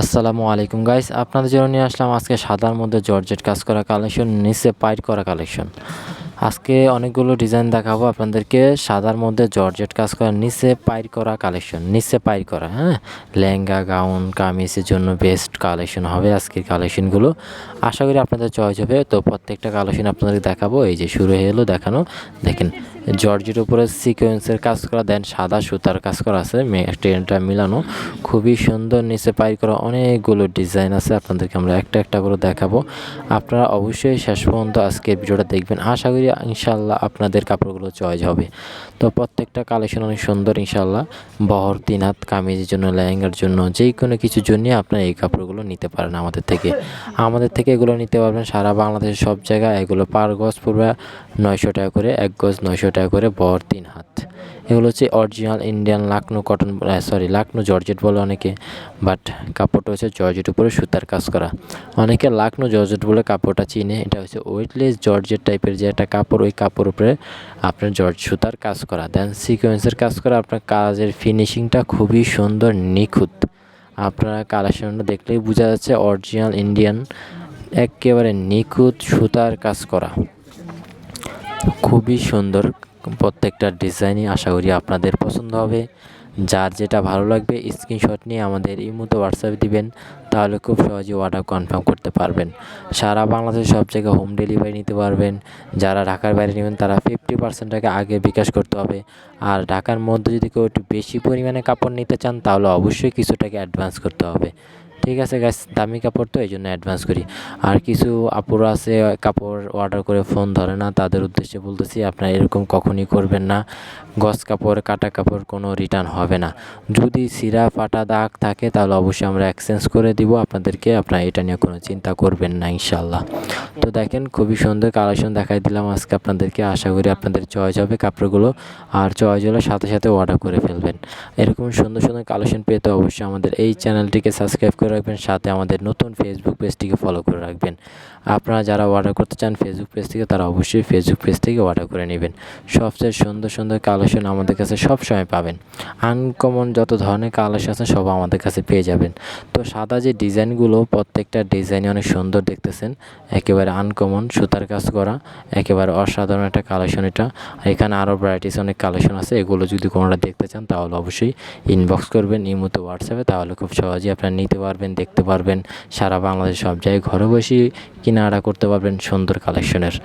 আসসালামু আলাইকুম গাইস আপনাদের জন্য নিয়ে আসলাম আজকে সাদার মধ্যে জর্জেট কাজ করা কালেকশন নিচে পাইট করা কালেকশন আজকে অনেকগুলো ডিজাইন দেখাবো আপনাদেরকে। সাদার মধ্যে জর্জেট কাজ করা, নিচে পাইর করা কালেকশন নিচে পাইর করা হ্যাঁ? লেহেঙ্গা, গাউন, কামিজের জন্য বেস্ট কালেকশন হবে আজকের কালেকশনগুলো আশা করি আপনাদের চয়েস হবে। তো প্রত্যেকটা কালেকশন আপনাদের দেখাবো। এই যে শুরু হয়ে এলো দেখানো। দেখেন জর্জের উপরে সিকোয়েন্সের কাজ করা দেন সাদা সুতার কাজ করা আছে ট্রেনটা মিলানো। খুবই সুন্দর নিচে পাই করা অনেকগুলো ডিজাইন আছে। আপনাদেরকে আমরা একটা একটা করে দেখাবো। আপনারা অবশ্যই শেষ পর্যন্ত আজকের ভিডিওটা দেখবেন। আশা করি ইনশাল্লাহ আপনাদের কাপড়গুলো চয়েস হবে। তো প্রত্যেকটা কালেকশন অনেক সুন্দর ইনশাল্লাহ বহর তিন হাত কামিজের জন্য, লেহেঙ্গার জন্য যে কোনো কিছুর জন্যই আপনারা এই কাপড়গুলো নিতে পারেন আমাদের থেকে। আমাদের থেকে এগুলো নিতে পারবেন সারা বাংলাদেশের সব জায়গায়। এগুলো পার গজ পড়বে নয়শো টাকা করে, এক গজ নয়শো টাকা করে বহর তিন হাত এগুলো হচ্ছে original Indian Lucknow cotton sari Lucknow georgette বলে অনেকে। বাট কাপড়টা হচ্ছে জর্জেট উপরে সুতার কাজ করা। অনেকে লাকনো জর্জেট বলে কাপড়টা চিনে। এটা হচ্ছে ওয়েটলেস জর্জেট টাইপের যে একটা কাপড়, ওই কাপড় উপরে আপনার জর্জ সুতার কাজ করা। দেন সিকোয়েন্সের কাজ করা, আপনার কাজের ফিনিশিংটা খুবই সুন্দর, নিখুঁত। আপনারা কালেকশনটা দেখলেই বোঝা যাচ্ছে অরিজিনাল ইন্ডিয়ান একেবারে নিখুঁত সুতার কাজ করা। খুবই সুন্দর, প্রত্যেকটা ডিজাইনই আশা করি আপনাদের পছন্দ হবে। যার যেটা ভালো লাগবে স্ক্রিনশট নিয়ে আমাদের এই মতো হোয়াটসঅ্যাপে দিবেন, তাহলে খুব সহজে অর্ডার কনফার্ম করতে পারবেন। সারা বাংলাদেশ সব জায়গায় হোম ডেলিভারি নিতে পারবেন। যারা ঢাকার বাইরে নেবেন, তারা ফিফটি পার্সেন্ট টাকা আগে বিকাশ করতে হবে। আর ঢাকার মধ্যে যদি কেউ একটু বেশি পরিমাণে কাপড় নিতে চান, তাহলে অবশ্যই কিছু টাকা অ্যাডভান্স করতে হবে। ঠিক আছে গাছ দামি কাপড় তো এই জন্য অ্যাডভান্স করি। আর কিছু আপুরা আছে, কাপড় অর্ডার করে ফোন ধরে না, তাদের উদ্দেশ্যে বলতেছি, আপনারা এরকম কখনই করবেন না। গস কাপড়, কাটা কাপড় কোনো রিটার্ন হবে না। যদি সিরা, ফাটা দাগ থাকে, তাহলে অবশ্যই আমরা এক্সচেঞ্জ করে দিব। আপনাদেরকে আপনারা এটা নিয়ে কোনো চিন্তা করবেন না ইনশাল্লাহ তো দেখেন, খুবই সুন্দর কালেকশন দেখাই দিলাম আজকে আপনাদেরকে। আশা করি আপনাদের চয়েস হবে কাপড়গুলো। আর চয়েস হলে সাথে সাথে অর্ডার করে ফেলবেন। এরকম সুন্দর সুন্দর কালেকশন পেতে অবশ্যই আমাদের এই চ্যানেলটিকে সাবস্ক্রাইব করে রাখবেন, সাথে আমাদের নতুন ফেসবুক পেজটিকে ফলো করে রাখবেন। আপনারা যারা অর্ডার করতে চান ফেসবুক পেজ থেকে তারা অবশ্যই ফেসবুক পেজ থেকে অর্ডার করে নেবেন। সবচেয়ে সুন্দর সুন্দর কালেকশন আমাদের কাছে সব সময় পাবেন। আনকমন যত ধরনের কালেকশন আছে, সব আমাদের কাছে পেয়ে যাবেন। তো সাদা যে ডিজাইনগুলো, প্রত্যেকটা ডিজাইনে অনেক সুন্দর দেখতেছেন। একেবারে আনকমন সুতার কাজ করা, একেবারে অসাধারণ একটা কালেকশন এটা। এখানে আরও ভ্যারাইটিস অনেক কালেকশন আছে, এগুলো যদি কোনোটা দেখতে চান, তাহলে অবশ্যই ইনবক্স করবেন এই মতো হোয়াটসঅ্যাপে তাহলে খুব সহজেই আপনারা নিতে পারবেন। দেখতে পারবেন সারা বাংলাদেশ সব জায়গায় ঘরে বসেই কিনারা করতে পারবেন সুন্দর কালেকশনের